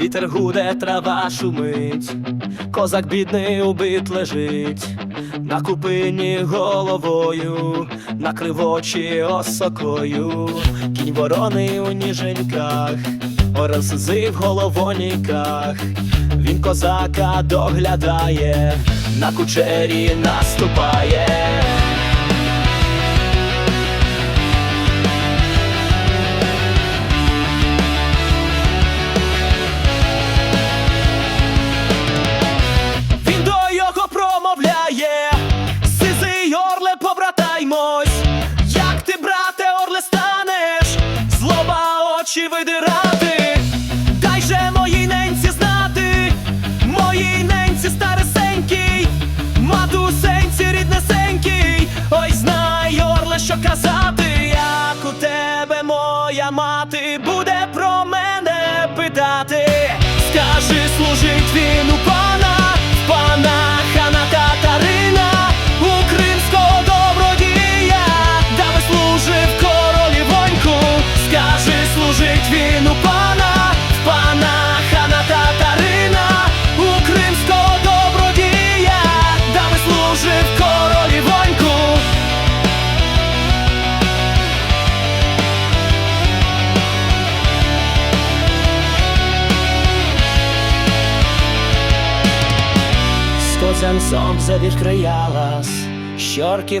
вітер гуде, трава шумить, козак бідний убит лежить, на купині головою, накрив очі осокою, кінь ворони у ніженьках, орел сизи в головоніках, він козака доглядає, на кучері наступає. Видирати, дай же моїй ненці знати, моїй ненці старесенькій, матусенці ріднесенькій, ой, знай, орле, що казати, служить він у пана, в пана хана татарина, у кримського добродія, даби служив королі воньку. С козенцом завихрыялась Щерки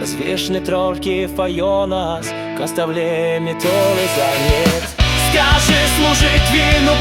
Tas viešni trolki Fajonas, kas tavlėmi toli zanėt. Скажи служить вину